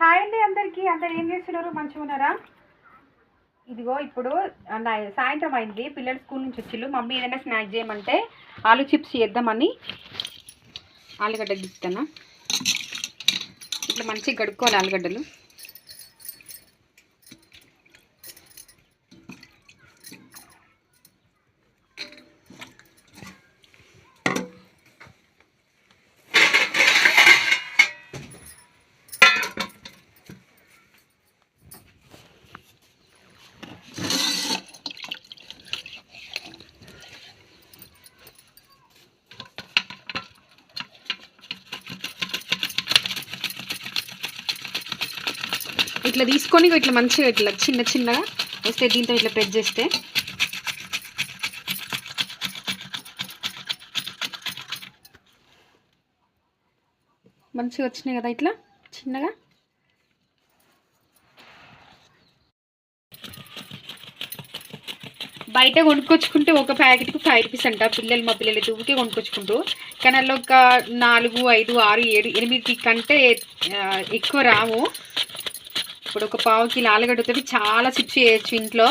Hi అండి అందరికీ. అందరు ఏం చేస్తున్నారు? మంచిగా ఉన్నారా? ఇదిగో ఇప్పుడు సాయంత్రం అయింది. పిల్లలు స్కూల్ నుంచి వచ్చిళ్ళు. మమ్మీ ఏదైనా స్నాక్ చేయమంటే ఆలు చిప్స్ చేద్దామని ఆలుగడ్డ దిస్తానా ఇట్లా మంచిగా గడుక్కోవాలి ఆలుగడ్డలు. ఇట్లా తీసుకొని ఇట్లా మంచిగా ఇట్లా చిన్న చిన్నగా వస్తే దీంతో ఇట్లా ప్రెస్ చేస్తే. మంచిగా వచ్చినాయి కదా ఇట్లా చిన్నగా? బయట కొనుక్కొచ్చుకుంటే ఒక ప్యాకెట్కి ఫైవ్ రూపీస్ అంట. పిల్లలు మా పిల్లలు అయితే ఊరికే కొనుక్కొచ్చుకుంటూ. కానీ అందులో ఒక నాలుగు ఐదు ఆరు ఏడు ఎనిమిది కంటే ఎక్కువ రావు. ఇప్పుడు ఒక పావు కిలో ఆలుగడ్డతో చాలా చిప్స్ చేయొచ్చు ఇంట్లో.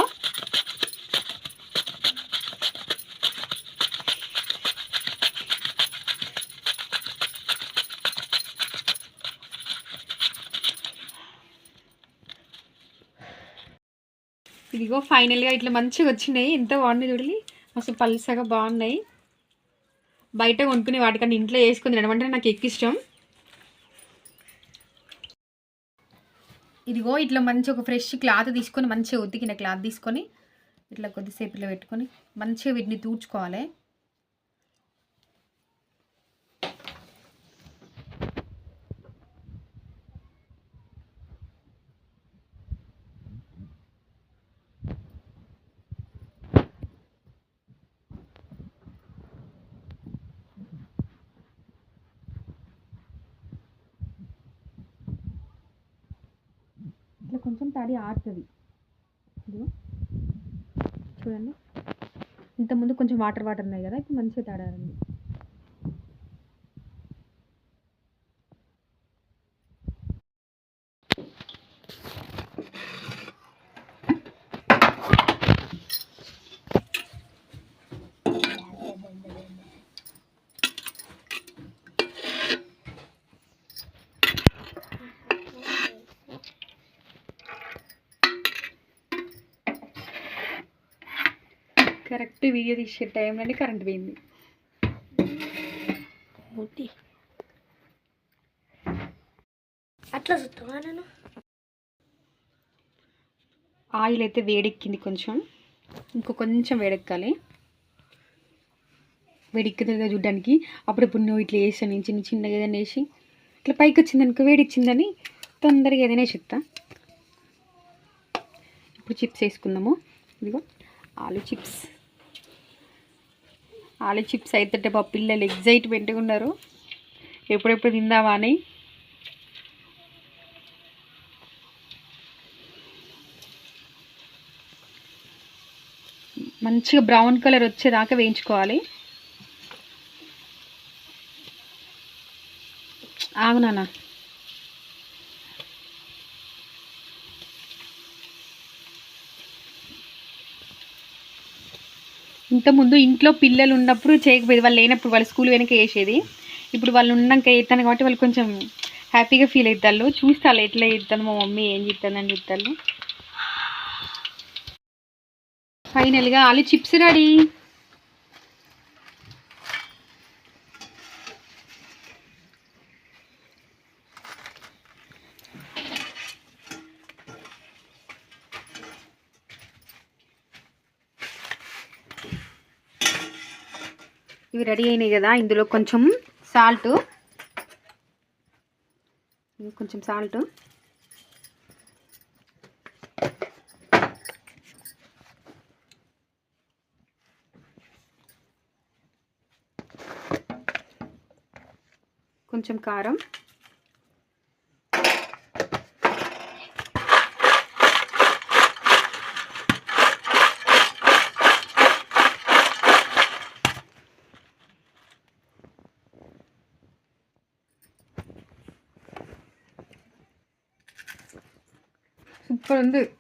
ఇదిగో ఫైనల్గా ఇట్లా మంచిగా వచ్చినాయి. ఎంత బాగున్నాయి చూడాలి అసలు పల్సగా బాగున్నాయి. బయట కొనుక్కునే వాటికన్నా ఇంట్లో వేసుకుని తినడం అంటే నాకు ఎక్కువ ఇష్టం. ఇదిగో ఇట్లా మంచి ఒక ఫ్రెష్ క్లాత్ తీసుకొని మంచిగా ఉతికిన క్లాత్ తీసుకొని ఇట్లా కొద్దిసేపు ఇట్లా పెట్టుకొని మంచిగా వీటిని తూడ్చుకోవాలి. ఇట్లా కొంచెం తడి ఆడుతుంది చూడండి. ఇంతకుముందు కొంచెం వాటర్ వాటర్ ఉన్నాయి కదా ఇప్పుడు మంచిగా తడారండి. కరెక్ట్ వీడియో తీసే టైంలోనే కరెంట్ పోయింది. బుద్ధి. అట్లా చూస్తావా నేను ఆయిల్ అయితే వేడెక్కింది కొంచెం. ఇంకో కొంచెం వేడెక్కాలి. వేడెక్కుతుందిగా చూడడానికి. అప్పుడప్పుడు నువ్వు ఇట్లా వేసాను చిన్న చిన్నగా ఏదైనా వేసి ఇట్లా పైకి వచ్చింది అనుకో వేడెక్కిందని తొందరగా ఏదైనా చెప్తా ఇప్పుడు చిప్స్ వేసుకుందాము. ఇదిగో ఆలు చిప్స్ ఆలు చిప్స్ అయితే మా పిల్లలు ఎగ్జైట్మెంట్గా ఉన్నారు. ఎప్పుడెప్పుడు తిందామా అని. మంచిగా బ్రౌన్ కలర్ వచ్చేదాకా వేయించుకోవాలి. ఆగు ఇంతకుముందు ఇంట్లో పిల్లలు ఉన్నప్పుడు చేయకపోయేది వాళ్ళు లేనప్పుడు వాళ్ళు స్కూల్ వెనక వేసేది. ఇప్పుడు వాళ్ళు ఉన్నాక వేస్తాను కాబట్టి వాళ్ళు కొంచెం హ్యాపీగా ఫీల్ అవుతారు చూస్తాను ఎట్లా చేస్తాను మా మమ్మీ ఏం చెప్తానని చెప్తాను ఫైనల్గా ఆలు చిప్స్ రెడీ. ఇవి రెడీ అయినాయి కదా ఇందులో కొంచెం సాల్ట్ కొంచెం సాల్ట్ కొంచెం కారం. 그런데